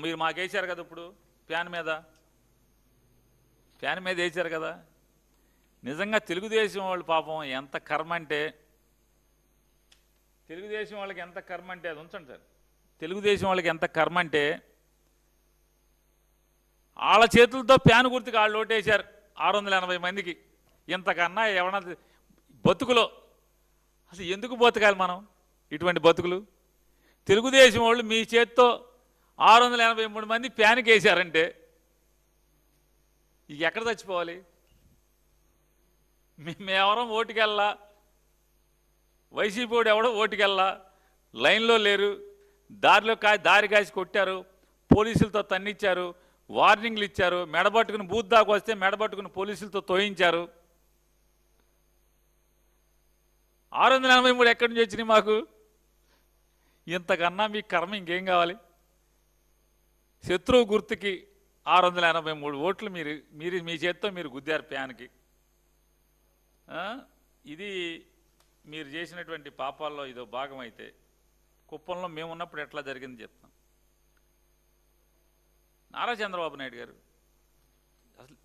మీరు మాకు వేశారు కదా ఇప్పుడు? ఫ్యాన్ మీద? ఫ్యాన్ మీద వేశారు కదా? నిజంగా తెలుగుదేశం వాళ్ళు పాపం ఎంత కర్మ అంటే తెలుగుదేశం వాళ్ళకి ఎంత కర్మ అంటే అది ఉంచండి సార్. తెలుగుదేశం వాళ్ళకి ఎంత కర్మ అంటే వాళ్ళ చేతులతో ఫ్యాన్ గుర్తుకు వాళ్ళు ఓటేశారు ఆరు వందల ఎనభై మందికి. ఇంతకన్నా ఎవరన్నా బతుకులో అసలు ఎందుకు బతకాలి మనం ఇటువంటి బతుకులు? తెలుగుదేశం వాళ్ళు మీ చేత్తో ఆరు వందల ఎనభై మూడు మంది ప్యానిక్ వేశారంటే ఇక ఎక్కడ చచ్చిపోవాలి? మే- మేమెవరం ఓటుకెళ్ళా వైసీపీ వాడు ఎవడో ఓటుకెళ్ళా లైన్లో లేరు. దారిలో కా దారి కాసి కొట్టారు. పోలీసులతో తన్నిచ్చారు. వార్నింగ్లు ఇచ్చారు. మెడబట్టుకుని బూత్ దాకా వస్తే మెడబట్టుకుని పోలీసులతో తోయించారు. ఆరు వందల ఎనభై మూడు ఎక్కడి నుంచి వచ్చినాయి మాకు? ఇంతకన్నా మీ కర్మ ఇంకేం కావాలి? శత్రువు గుర్తుకి ఆరు వందల ఎనభై మూడు ఓట్లు మీరు మీరు మీ చేత్తో మీరు గుద్దారు ప్యాన్కి. ఇది మీరు చేసినటువంటి పాపాల్లో ఇదో భాగం అయితే కుప్పంలో మేమున్నప్పుడు ఎట్లా జరిగింది చెప్తాం. నారా చంద్రబాబు నాయుడు గారు అసలు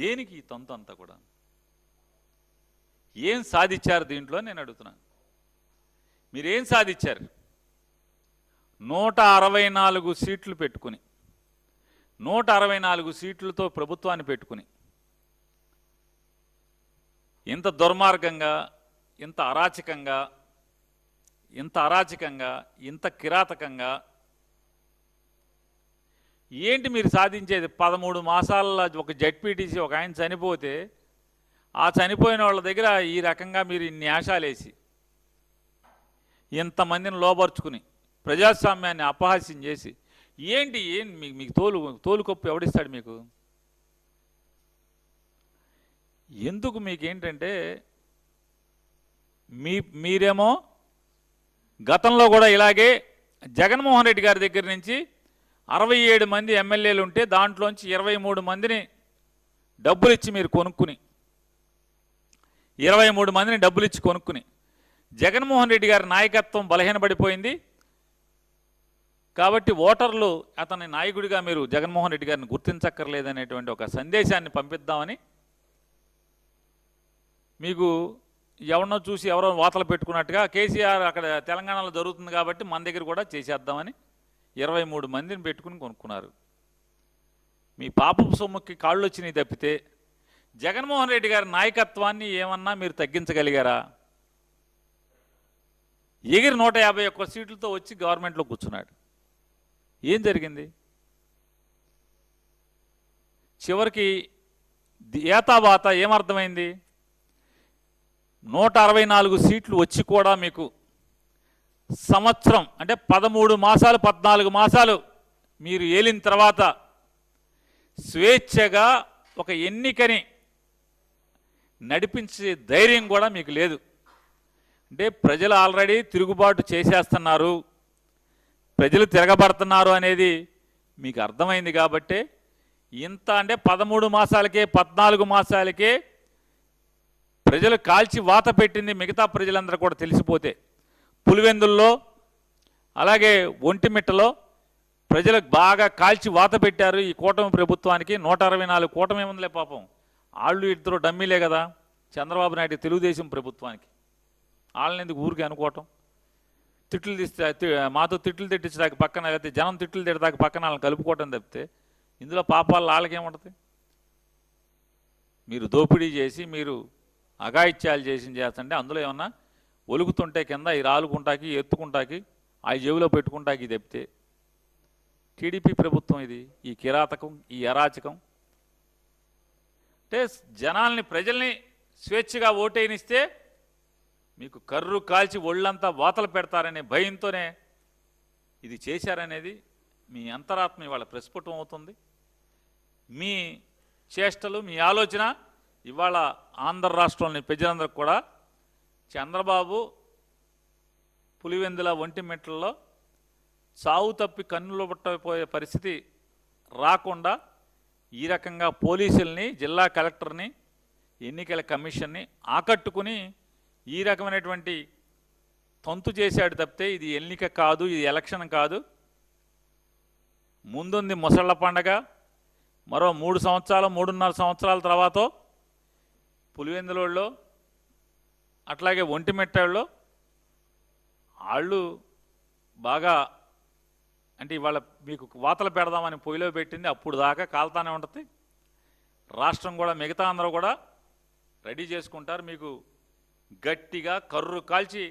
దేనికి ఈ తొంత అంతా కూడా? ఏం సాధించారు దీంట్లో నేను అడుగుతున్నాను మీరేం సాధించారు? నూట అరవై నాలుగు సీట్లు పెట్టుకుని నూట అరవై నాలుగు సీట్లతో ప్రభుత్వాన్ని పెట్టుకుని ఇంత దుర్మార్గంగా ఇంత అరాచకంగా ఇంత అరాచకంగా ఇంత కిరాతకంగా ఏంటి మీరు సాధించేది? పదమూడు మాసాల్లో ఒక జడ్పీటీసీ ఒక ఆయన చనిపోతే ఆ చనిపోయిన వాళ్ళ దగ్గర ఈ రకంగా మీరు ఇన్ని ఆశాలేసి ఇంతమందిని లోబర్చుకుని ప్రజాస్వామ్యాన్ని అపహాస్యం చేసి ఏంటి ఏం మీకు మీకు తోలు తోలుకొప్పు ఎవడిస్తాడు మీకు? ఎందుకు మీకు ఏంటంటే మీ మీరేమో గతంలో కూడా ఇలాగే జగన్మోహన్ రెడ్డి గారి దగ్గర నుంచి అరవై ఏడు మంది ఎమ్మెల్యేలు ఉంటే దాంట్లోంచి ఇరవై మూడు మందిని డబ్బులు ఇచ్చి మీరు కొనుక్కుని ఇరవై మూడు మందిని డబ్బులు ఇచ్చి కొనుక్కుని జగన్మోహన్ రెడ్డి గారి నాయకత్వం బలహీనపడిపోయింది. కాబట్టి ఓటర్లు అతని నాయకుడిగా మీరు జగన్మోహన్ రెడ్డి గారిని గుర్తించక్కర్లేదనేటువంటి ఒక సందేశాన్ని పంపిద్దామని మీకు ఎవరినో చూసి ఎవరో వాతలు పెట్టుకున్నట్టుగా కేసీఆర్ అక్కడ తెలంగాణలో జరుగుతుంది కాబట్టి మన దగ్గర కూడా చేసేద్దామని ఇరవై మూడు మందిని పెట్టుకుని కొనుక్కున్నారు. మీ పాపపు సొమ్ముకి కాళ్ళు వచ్చినాయి తప్పితే జగన్మోహన్ రెడ్డి గారి నాయకత్వాన్ని ఏమన్నా మీరు తగ్గించగలిగారా? ఎగిరి నూట యాభై ఒక్క సీట్లతో వచ్చి గవర్నమెంట్లో కూర్చున్నాడు. ఏం జరిగింది? చివరికి ఏతావాత ఏమర్థమైంది? నూట అరవై నాలుగు సీట్లు వచ్చి కూడా మీకు సంవత్సరం అంటే పదమూడు మాసాలు పద్నాలుగు మాసాలు మీరు ఏలిన తర్వాత స్వేచ్ఛగా ఒక ఎన్నికని నడిపించే ధైర్యం కూడా మీకు లేదు. అంటే ప్రజలు ఆల్రెడీ తిరుగుబాటు చేసేస్తున్నారు. ప్రజలు తిరగబడుతున్నారు అనేది మీకు అర్థమైంది కాబట్టే ఇంత అంటే పదమూడు మాసాలకే పద్నాలుగు మాసాలకే ప్రజలు కాల్చి వాత పెట్టింది మిగతా ప్రజలందరూ కూడా తెలిసిపోతే. పులివెందుల్లో అలాగే ఒంటిమిట్టలో ప్రజలకు బాగా కాల్చి వాత పెట్టారు ఈ కూటమి ప్రభుత్వానికి. నూట అరవై నాలుగు కూటమి ఉందిలే పాపం. వాళ్ళు ఇద్దరు డమ్మీలే కదా చంద్రబాబు నాయుడు తెలుగుదేశం ప్రభుత్వానికి. వాళ్ళని ఎందుకు ఊరికి అనుకోవటం? తిట్లు తీస్తే తి- మాతో తిట్లు తిట్టించడానికి పక్కన లేకపోతే జనం తిట్లు తిట్టడానికి పక్కన వాళ్ళని కలుపుకోవటం తప్పితే ఇందులో పాపాలు వాళ్ళకేముంటుంది మీరు దోపిడీ చేసి మీరు అఘాయిత్యాలు చేసి చేస్తుంటే అందులో ఏమన్నా ఒలుగుతుంటే కింద ఈ రాలుకుంటాకి ఎత్తుకుంటాకి ఆ జేబులో పెట్టుకుంటాకి తప్పితే టీడీపీ ప్రభుత్వం ఇది ఈ కిరాతకం ఈ అరాచకం. అంటే జనాల్ని ప్రజల్ని స్వేచ్ఛగా ఓటేనిస్తే మీకు కర్రు కాల్చి ఒళ్ళంతా వాతలు పెడతారనే భయంతోనే ఇది చేశారనేది మీ అంతరాత్మ ఇవాళ ప్రస్ఫుటం అవుతుంది. మీ చేష్టలు మీ ఆలోచన ఇవాళ ఆంధ్ర రాష్ట్రంలోని ప్రజలందరికి కూడా చంద్రబాబు పులివెందుల ఒంటిమిట్లలో సావు తప్పి కన్నులు పట్టపోయే పరిస్థితి రాకుండా ఈ రకంగా పోలీసుల్ని జిల్లా కలెక్టర్ని ఎన్నికల కమిషన్ని ఆకట్టుకుని ఈ రకమైనటువంటి తంతు చేశాడు తప్పితే ఇది ఎన్నిక కాదు ఇది ఎలక్షన్ కాదు. ముందుంది ముసళ్ళ పండగ మరో మూడు సంవత్సరాలు మూడున్నర సంవత్సరాల తర్వాత పులివెందులోళ్ళు అట్లాగే ఒంటిమిట్టాళ్ళు వాళ్ళు బాగా అంటే ఇవాళ మీకు వాతలు పెడదామని పొయ్యిలో పెట్టింది అప్పుడు దాకా కాలుతానే ఉంటుంది. రాష్ట్రం కూడా మిగతా అందరూ కూడా రెడీ చేసుకుంటారు. మీకు గట్టిగా కర్రు కాల్చి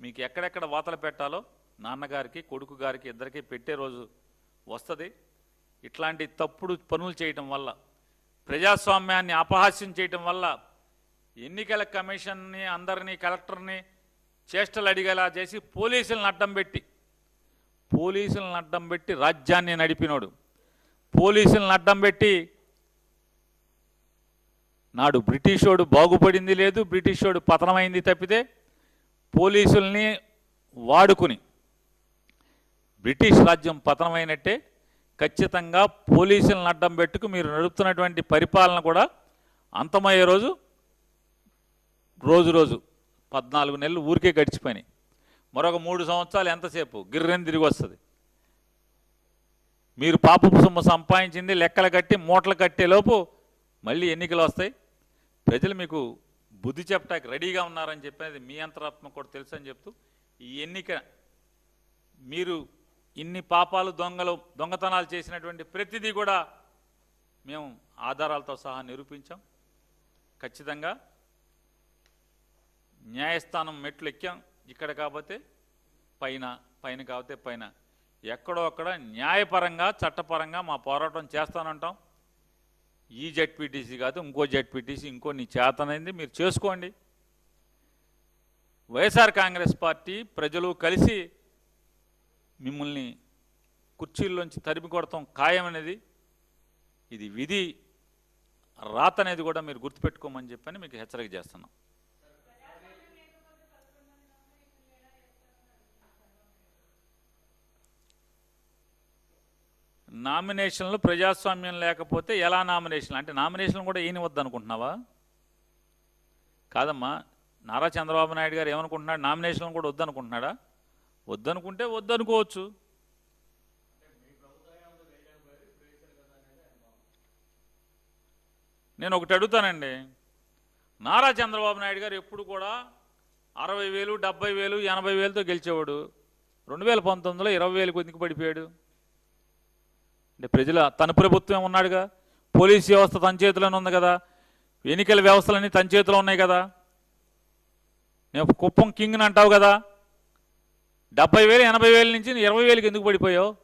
మీకు ఎక్కడెక్కడ వాతలు పెట్టాలో నాన్నగారికి కొడుకు గారికి ఇద్దరికి పెట్టే రోజు వస్తుంది. ఇట్లాంటి తప్పుడు పనులు చేయటం వల్ల ప్రజాస్వామ్యాన్ని అపహాస్యం చేయటం వల్ల ఎన్నికల కమిషన్ని అందరినీ కలెక్టర్ని చేష్టలు అడిగేలా చేసి పోలీసులను అడ్డం పెట్టి పోలీసులను అడ్డం పెట్టి రాజ్యాన్ని నడిపినోడు. పోలీసులను అడ్డం పెట్టి నాడు బ్రిటిషోడు బాగుపడింది లేదు బ్రిటిషోడు పతనమైంది తప్పితే పోలీసుల్ని వాడుకుని బ్రిటిష్ రాజ్యం పతనమైనట్టే ఖచ్చితంగా పోలీసులను అడ్డం పెట్టుకు మీరు నడుపుతున్నటువంటి పరిపాలన కూడా అంతమయ్యే రోజు రోజు రోజు పద్నాలుగు నెలలు ఊరికే గడిచిపోయినాయి. మరొక మూడు సంవత్సరాలు ఎంతసేపు గిర్రెని తిరిగి వస్తుంది. మీరు పాపపు సొమ్ము సంపాదించింది లెక్కలు కట్టి మూటలు కట్టేలోపు మళ్ళీ ఎన్నికలు వస్తాయి. ప్రజలు మీకు బుద్ధి చెప్పడానికి రెడీగా ఉన్నారని చెప్పేది మీ అంతరాత్మ కూడా తెలుసు అని చెప్తూ ఈ ఎన్నిక మీరు ఇన్ని పాపాలు దొంగలు దొంగతనాలు చేసినటువంటి ప్రతిదీ కూడా మేము ఆధారాలతో సహా నిరూపించాం. ఖచ్చితంగా న్యాయస్థానం మెట్లు ఎక్కాం ఇక్కడ కాకపోతే పైన పైన కాకపోతే పైన. ఎక్కడో అక్కడ న్యాయపరంగా చట్టపరంగా మా పోరాటం చేస్తానంటాం. ఈ జెడ్పీటీసీ కాదు ఇంకో జెడ్పీటీసీ ఇంకో నీ చేతనైంది మీరు చేసుకోండి. వైఎస్ఆర్ కాంగ్రెస్ పార్టీ ప్రజలు కలిసి మిమ్మల్ని కుర్చీల్లోంచి తరిమి కొడతాం ఖాయం అనేది. ఇది విధి రాత అనేది కూడా మీరు గుర్తుపెట్టుకోమని చెప్పని మీకు హెచ్చరిక చేస్తున్నాం. నామినేషన్లు ప్రజాస్వామ్యం లేకపోతే ఎలా నామినేషన్లు? అంటే నామినేషన్లు కూడా ఈయన వద్దనుకుంటున్నావా? కాదమ్మా నారా చంద్రబాబు నాయుడు గారు ఏమనుకుంటున్నాడు? నామినేషన్లు కూడా వద్దనుకుంటున్నాడా? వద్దనుకుంటే వద్దనుకోవచ్చు. నేను ఒకటి అడుగుతానండి. నారా చంద్రబాబు నాయుడు గారు ఎప్పుడు కూడా అరవై వేలు డెబ్బై వేలు ఎనభై వేలతో గెలిచేవాడు. రెండు వేల పంతొమ్మిదిలో ఇరవై వేలకు ఎందుకు పడిపోయాడు అంటే ప్రజల తన ప్రభుత్వం ఉన్నాడుగా పోలీస్ వ్యవస్థ తన చేతిలోనే ఉంది కదా. ఎన్నికల వ్యవస్థలన్నీ తన చేతిలో ఉన్నాయి కదా. నేను కుప్పం కింగ్ని అంటావు కదా. డెబ్బై వేలు ఎనభై వేల నుంచి ఇరవై వేలకి ఎందుకు పడిపోయావు?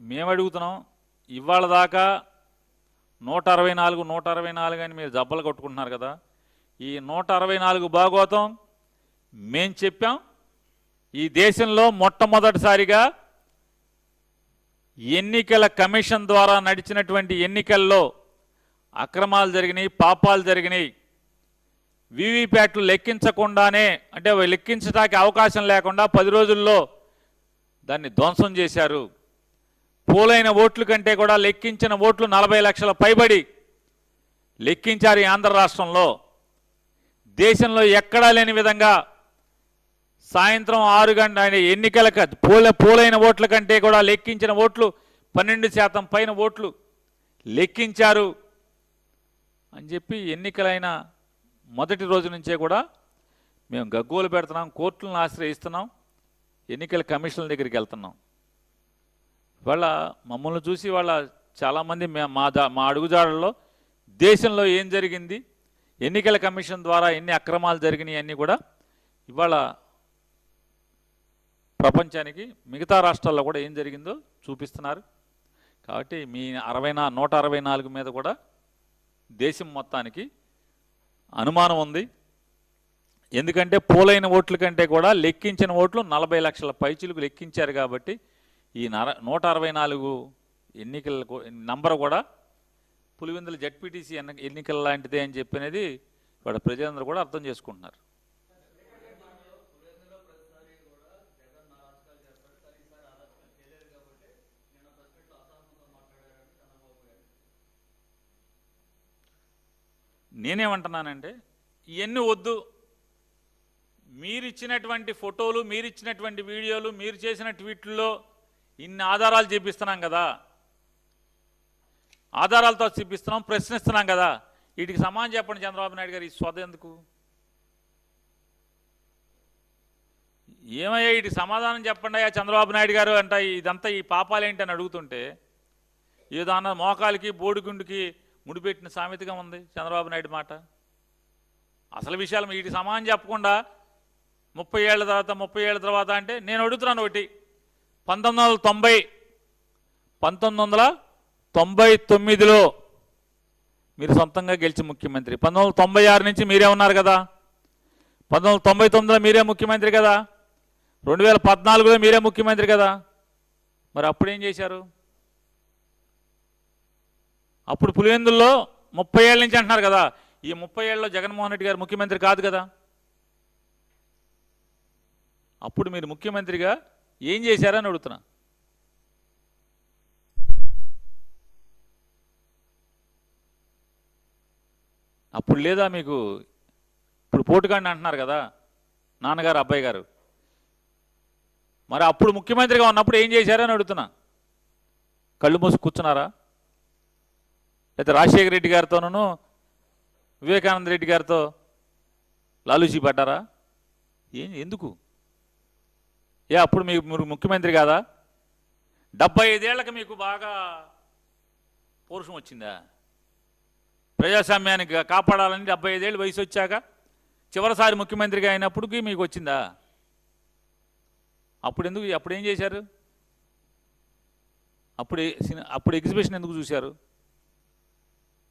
మేము అడుగుతున్నాం ఇవాళ దాకా నూట అరవై నాలుగు నూట అరవై నాలుగు అని మీరు జబ్బలు కొట్టుకుంటున్నారు కదా. ఈ నూట అరవై నాలుగు భాగవతం మేం చెప్పాం ఈ దేశంలో మొట్టమొదటిసారిగా ఎన్నికల కమిషన్ ద్వారా నడిచినటువంటి ఎన్నికల్లో అక్రమాలు జరిగినాయి పాపాలు జరిగినాయి. వీవీప్యాట్లు లెక్కించకుండానే అంటే అవి లెక్కించడానికి అవకాశం లేకుండా పది రోజుల్లో దాన్ని ధ్వంసం చేశారు. పోలైన ఓట్లు కంటే కూడా లెక్కించిన ఓట్లు నలభై లక్షల పైబడి లెక్కించారు ఈ ఆంధ్ర రాష్ట్రంలో. దేశంలో ఎక్కడా లేని విధంగా సాయంత్రం ఆరు గంట ఆయన ఎన్నికల పోల పోలైన ఓట్ల కంటే కూడా లెక్కించిన ఓట్లు పన్నెండు శాతం పైన ఓట్లు లెక్కించారు అని చెప్పి ఎన్నికలైన మొదటి రోజు నుంచే కూడా మేము గగ్గోలు పెడుతున్నాం కోర్టులను ఆశ్రయిస్తున్నాం ఎన్నికల కమిషన్ల దగ్గరికి వెళ్తున్నాం. వాళ్ళ మమ్మల్ని చూసి వాళ్ళ చాలామంది మా దా మా అడుగుజాడల్లో దేశంలో ఏం జరిగింది ఎన్నికల కమిషన్ ద్వారా ఎన్ని అక్రమాలు జరిగినాయి అన్నీ కూడా ఇవాళ ప్రపంచానికి మిగతా రాష్ట్రాల్లో కూడా ఏం జరిగిందో చూపిస్తున్నారు. కాబట్టి మీ అరవై నా నూట అరవై నాలుగు మీద కూడా దేశం మొత్తానికి అనుమానం ఉంది. ఎందుకంటే పోలైన ఓట్ల కంటే కూడా లెక్కించిన ఓట్లు నలభై లక్షల పైచులకు లెక్కించారు కాబట్టి ఈ నర నూట అరవై నాలుగు ఎన్నికల నంబర్ కూడా పులివెందుల జడ్పీటీసీ ఎన్ని ఎన్నికల లాంటిదే అని చెప్పినది ఇక్కడ ప్రజలందరూ కూడా అర్థం చేసుకుంటున్నారు. నేనేమంటున్నానంటే ఇవన్నీ వద్దు. మీరిచ్చినటువంటి ఫోటోలు మీరిచ్చినటువంటి వీడియోలు మీరు చేసిన ట్వీట్లలో ఇన్ని ఆధారాలు చూపిస్తున్నాం కదా. ఆధారాలతో చూపిస్తున్నాం ప్రశ్నిస్తున్నాం కదా. వీటికి సమానం చెప్పండి చంద్రబాబు నాయుడు గారు ఈ స్వద ఎందుకు? ఏమయ్యా వీటికి సమాధానం చెప్పండి అయ్యా చంద్రబాబు నాయుడు గారు అంట ఇదంతా ఈ పాపాలు ఏంటి అని అడుగుతుంటే ఏదో అన్న మోకాలికి బోడిగుండుకి ముడిపెట్టిన సామెతగా ఉంది చంద్రబాబు నాయుడు మాట. అసలు విషయాలు వీటి సమానం చెప్పకుండా ముప్పై ఏళ్ళ తర్వాత ముప్పై ఏళ్ళ తర్వాత అంటే నేను అడుగుతున్నాను ఒకటి. పంతొమ్మిది వందల తొంభై పంతొమ్మిది వందల తొంభై తొమ్మిదిలో మీరు సొంతంగా గెలిచి ముఖ్యమంత్రి. పంతొమ్మిది వందల తొంభై ఆరు నుంచి మీరే ఉన్నారు కదా? పంతొమ్మిది వందల తొంభై తొమ్మిదిలో మీరే ముఖ్యమంత్రి కదా? రెండు వేల పద్నాలుగులో మీరే ముఖ్యమంత్రి కదా? మరి అప్పుడేం చేశారు? అప్పుడు పులివెందుల్లో ముప్పై ఏళ్ళ నుంచి అంటున్నారు కదా. ఈ ముప్పై ఏళ్ళలో జగన్మోహన్ రెడ్డి గారు ముఖ్యమంత్రి కాదు కదా. అప్పుడు మీరు ముఖ్యమంత్రిగా ఏం చేశారని అడుగుతున్నా. అప్పుడు లేదా మీకు ఇప్పుడు పోటుగాడిని అంటున్నారు కదా నాన్నగారు అబ్బాయి గారు మరి అప్పుడు ముఖ్యమంత్రిగా ఉన్నప్పుడు ఏం చేశారని అడుగుతున్నా. కళ్ళు మూసి కూర్చున్నారా? లేకపోతే రాజశేఖర రెడ్డి గారితోనూ వివేకానంద రెడ్డి గారితో లాలూజీ పడ్డారా? ఏం ఎందుకు? ఏ అప్పుడు మీకు మీరు ముఖ్యమంత్రి కాదా? డెబ్బై ఐదేళ్ళకు మీకు బాగా పౌరుషం వచ్చిందా? ప్రజాస్వామ్యానికి కాపాడాలని డెబ్బై ఐదేళ్ళు వయసు వచ్చాక చివరిసారి ముఖ్యమంత్రిగా అయినప్పటికీ మీకు వచ్చిందా? అప్పుడు ఎందుకు అప్పుడు ఏం చేశారు? అప్పుడు అప్పుడు ఎగ్జిబిషన్ ఎందుకు చూశారు?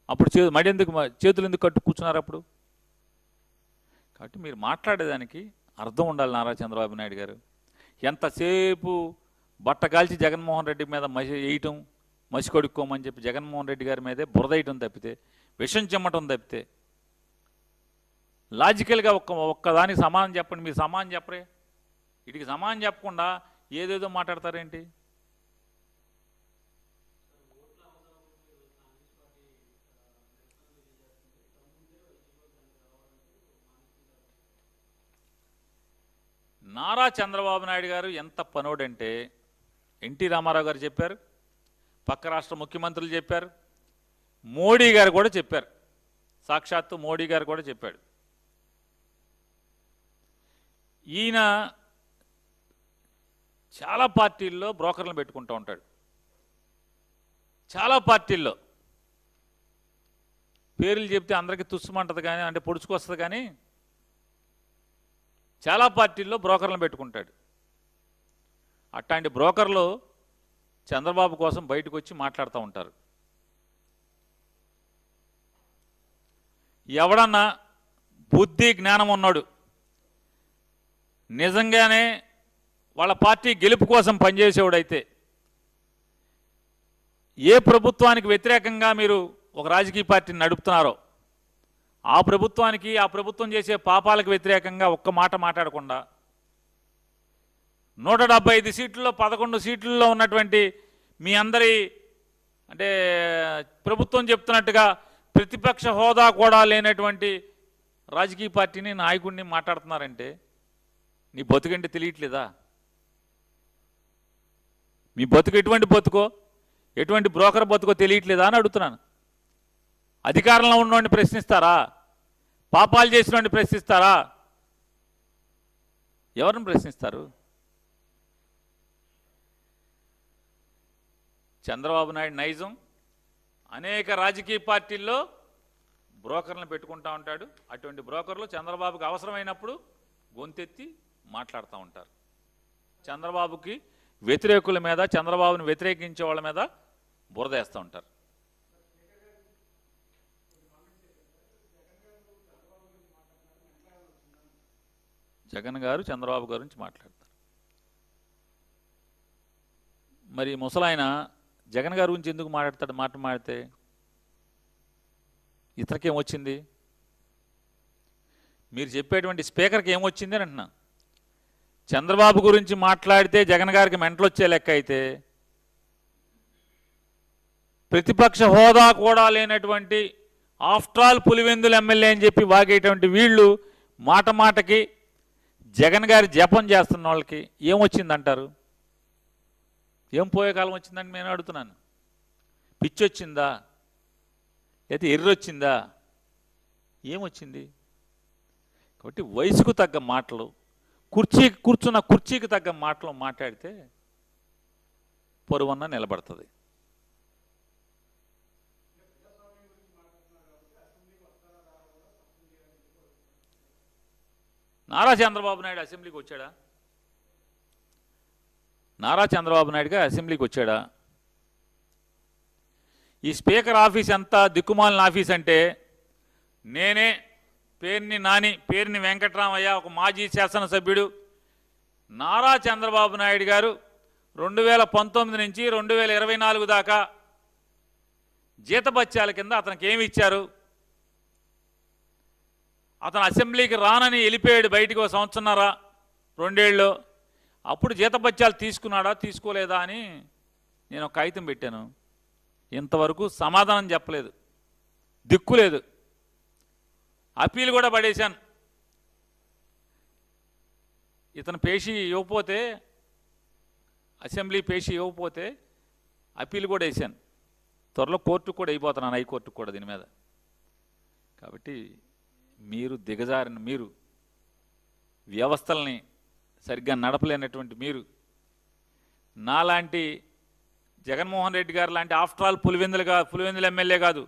అప్పుడు చే మడి ఎందుకు మ- చేతులు ఎందుకు కట్టు కూర్చున్నారు అప్పుడు? కాబట్టి మీరు మాట్లాడేదానికి అర్థం ఉండాలి నారా చంద్రబాబు నాయుడు గారు. ఎంతసేపు బట్ట కాల్చి జగన్మోహన్ రెడ్డి మీద మసి వేయటం మసి కొడుక్కోమని చెప్పి జగన్మోహన్ రెడ్డి గారి మీదే బురదేయటం తప్పితే విషం చెమ్మటం తప్పితే లాజికల్గా ఒక్క ఒక్కదానికి సమానం చెప్పండి. మీరు సమానం చెప్పరే. వీటికి సమానం చెప్పకుండా ఏదేదో మాట్లాడతారేంటి? నారా చంద్రబాబు నాయుడు గారు ఎంత పనోడంటే ఎన్టీ రామారావు గారు చెప్పారు పక్క రాష్ట్ర ముఖ్యమంత్రులు చెప్పారు మోడీ గారు కూడా చెప్పారు. సాక్షాత్తు మోడీ గారు కూడా చెప్పాడు. ఈయన చాలా పార్టీల్లో బ్రోకర్లను పెట్టుకుంటూ ఉంటాడు. చాలా పార్టీల్లో. పేర్లు చెప్తే అందరికీ తుస్సుమంటది కానీ అంటే పొడుచుకొస్తుంది కానీ చాలా పార్టీల్లో బ్రోకర్లను పెట్టుకుంటాడు. అట్లాంటి బ్రోకర్లు చంద్రబాబు కోసం బయటకు వచ్చి మాట్లాడుతూ ఉంటారు. ఎవడన్నా బుద్ధి జ్ఞానం ఉన్నాడు నిజంగానే వాళ్ళ పార్టీ గెలుపు కోసం పనిచేసేవాడైతే ఏ ప్రభుత్వానికి వ్యతిరేకంగా మీరు ఒక రాజకీయ పార్టీని నడుపుతున్నారో ఆ ప్రభుత్వానికి ఆ ప్రభుత్వం చేసే పాపాలకు వ్యతిరేకంగా ఒక్క మాట మాట్లాడకుండా నూట డెబ్బై ఐదు సీట్లలో పదకొండు సీట్లలో ఉన్నటువంటి మీ అందరి అంటే ప్రభుత్వం చెప్తున్నట్టుగా ప్రతిపక్ష హోదా కూడా లేనటువంటి రాజకీయ పార్టీని నాయకుడిని మాట్లాడుతున్నారంటే నీ బతుకంటే తెలియట్లేదా? మీ బతుకు ఎటువంటి బతుకో? ఎటువంటి బ్రోకర్ బతుకో తెలియట్లేదా అని అడుగుతున్నాను. అధికారంలో ఉన్నవాడిని ప్రశ్నిస్తారా? పాపాలు చేసినవాడిని ప్రశ్నిస్తారా? ఎవరిని ప్రశ్నిస్తారు? చంద్రబాబు నాయుడు నైజం. అనేక రాజకీయ పార్టీల్లో బ్రోకర్లను పెట్టుకుంటా ఉంటాడు. అటువంటి బ్రోకర్లు చంద్రబాబుకి అవసరమైనప్పుడు గొంతెత్తి మాట్లాడుతూ ఉంటారు. చంద్రబాబుకి వ్యతిరేకుల మీద చంద్రబాబుని వ్యతిరేకించే వాళ్ళ మీద బురదేస్తూ ఉంటారు. జగన్ గారు చంద్రబాబు గారు నుంచి మాట్లాడతారు. మరి ముసలాయన జగన్ గారి గురించి ఎందుకు మాట్లాడతాడు? మాట మాడితే ఇతనికి ఏమొచ్చింది మీరు చెప్పేటువంటి స్పీకర్కి ఏమొచ్చింది అని అంటున్నా. చంద్రబాబు గురించి మాట్లాడితే జగన్ గారికి మెంటలొచ్చే లెక్క అయితే ప్రతిపక్ష హోదా కూడా లేనటువంటి ఆఫ్టర్ ఆల్ పులివెందులు ఎమ్మెల్యే అని చెప్పి వాగేటువంటి వీళ్ళు మాట మాటకి జగన్ గారి జపం చేస్తున్న వాళ్ళకి ఏమొచ్చిందంటారు ఏం పోయే కాలం వచ్చిందని నేను అడుగుతున్నాను. పిచ్చి వచ్చిందా? లేకపోతే ఎర్రొచ్చిందా ఏమొచ్చింది కాబట్టి వయసుకు తగ్గ మాటలు కుర్చీ కూర్చున్న కుర్చీకి తగ్గ మాటలు మాట్లాడితే పొరువన్న నిలబడుతుంది. నారా చంద్రబాబు నాయుడు అసెంబ్లీకి వచ్చాడా? నారా చంద్రబాబు నాయుడుగా అసెంబ్లీకి వచ్చాడా? ఈ స్పీకర్ ఆఫీస్ ఎంత దిక్కుమాలిన ఆఫీస్ అంటే నేనే పేరుని నాని పేరుని వెంకట్రామయ్య ఒక మాజీ శాసనసభ్యుడు నారా చంద్రబాబు నాయుడు గారు రెండు వేల పంతొమ్మిది నుంచి రెండు వేల ఇరవై నాలుగు దాకా జీతబత్యాల కింద అతనికి ఏమి ఇచ్చారు? అతను అసెంబ్లీకి రానని వెళ్ళిపోయాడు బయటికి ఒక సంవత్సరన్నర రెండేళ్ళు. అప్పుడు జీతపత్యాలు తీసుకున్నాడా తీసుకోలేదా అని నేను ఒక కాగితం పెట్టాను. ఇంతవరకు సమాధానం చెప్పలేదు. దిక్కు లేదు. అప్పీల్ కూడా పడేశాను. ఇతను పేషీ ఇవ్వకపోతే అసెంబ్లీ పేషీ ఇవ్వకపోతే అప్పీల్ కూడా వేశాను. త్వరలో కోర్టుకు కూడా అయిపోతున్నాను హైకోర్టుకు కూడా దీని మీద. కాబట్టి మీరు దిగజారిన మీరు వ్యవస్థల్ని సరిగ్గా నడపలేనటువంటి మీరు నాలాంటి జగన్మోహన్ రెడ్డి గారు లాంటి ఆఫ్టర్ ఆల్ పులివెందులు కా పులివెందుల ఎమ్మెల్యే కాదు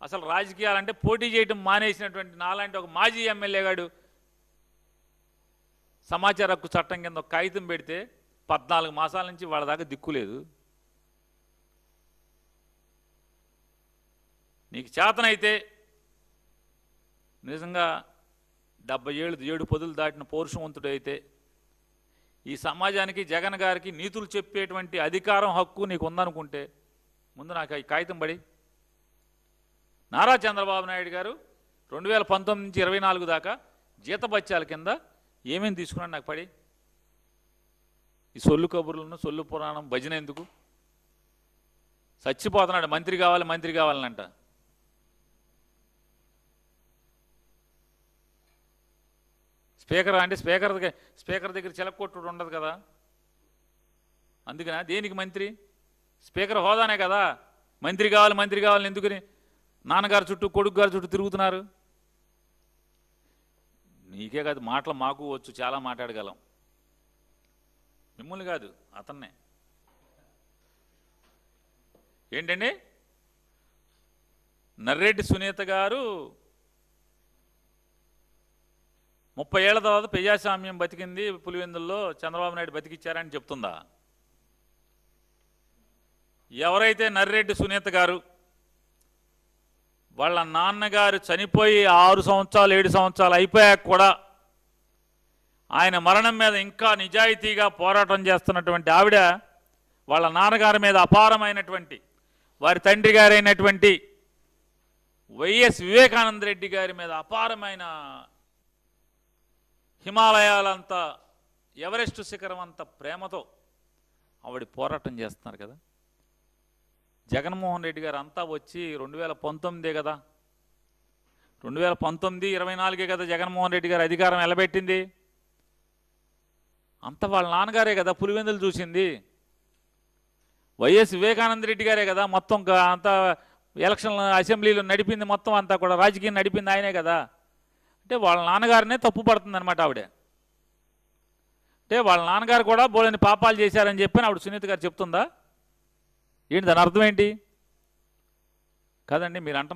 అసలు రాజకీయాలంటే పోటీ చేయడం మానేసినటువంటి నాలాంటి ఒక మాజీ ఎమ్మెల్యే గాడు సమాచార హక్కు చట్టం కింద ఒక కాగితం పెడితే పద్నాలుగు మాసాల నుంచి వాళ్ళ దాకా దిక్కులేదు నీకు చేతనైతే నిజంగా డెబ్బై ఏళ్ళు ఏడు పొదులు దాటిన పౌరుషవంతుడు అయితే ఈ సమాజానికి జగన్ గారికి నీతులు చెప్పేటువంటి అధికారం హక్కు నీకు ఉందనుకుంటే ముందు నాకు ఈ కాగితం పడి. నారా చంద్రబాబు నాయుడు గారు రెండు వేల పంతొమ్మిది నుంచి ఇరవై నాలుగు దాకా జీతబత్యాల కింద ఏమేమి తీసుకున్నాడు నాకు పడి. ఈ సొల్లు కబుర్లను సొల్లు పురాణం భజన ఎందుకు చచ్చిపోతున్నాడు మంత్రి కావాలి మంత్రి కావాలనంట. స్పీకర్ అంటే స్పీకర్ దగ్గర స్పీకర్ దగ్గర చిలకొట్టుడు ఉండదు కదా. అందుకనా? దేనికి మంత్రి? స్పీకర్ హోదానే కదా. మంత్రి కావాలి మంత్రి కావాలని ఎందుకని నాన్నగారు చుట్టూ కొడుకు గారి చుట్టూ తిరుగుతున్నారు? నీకే కాదు మాటలు మాకు వచ్చు చాలా మాట్లాడగలం. మిమ్మల్ని కాదు అతన్నే. ఏంటండి? నర్రెడ్డి సునీత గారు ముప్పై ఏళ్ళ తర్వాత ప్రజాస్వామ్యం బతికింది పులివెందుల్లో చంద్రబాబు నాయుడు బతికిచ్చారని చెప్తుందా? ఎవరైతే నర్రెడ్డి సునీత గారు వాళ్ళ నాన్నగారు చనిపోయి ఆరు సంవత్సరాలు ఏడు సంవత్సరాలు అయిపోయాక కూడా ఆయన మరణం మీద ఇంకా నిజాయితీగా పోరాటం చేస్తున్నటువంటి ఆవిడ వాళ్ళ నాన్నగారి మీద అపారమైనటువంటి వారి తండ్రి గారైనటువంటి వైఎస్ వివేకానంద రెడ్డి గారి మీద అపారమైన హిమాలయాలంతా ఎవరెస్ట్ శిఖరం అంత ప్రేమతో ఆవిడ పోరాటం చేస్తున్నారు కదా. జగన్మోహన్ రెడ్డి గారు అంతా వచ్చి రెండు వేల పంతొమ్మిదే కదా. రెండు వేల పంతొమ్మిది ఇరవై నాలుగే కదా జగన్మోహన్ రెడ్డి గారు అధికారం ఎలబెట్టింది అంత వాళ్ళ నాన్నగారే కదా పులివెందులు చూసింది. వైఎస్ వివేకానంద రెడ్డి గారే కదా మొత్తం అంతా ఎలక్షన్ అసెంబ్లీలో నడిపింది మొత్తం అంతా కూడా రాజకీయం నడిపింది ఆయనే కదా. అంటే వాళ్ళ నాన్నగారినే తప్పు పడుతుంది అనమాట ఆవిడ. అంటే వాళ్ళ నాన్నగారు కూడా బోలని పాపాలు చేశారని చెప్పి ఆవిడ సునీత గారు చెప్తుందా? ఏంటి దాని అర్థం ఏంటి? కాదండి మీరు అంటున్న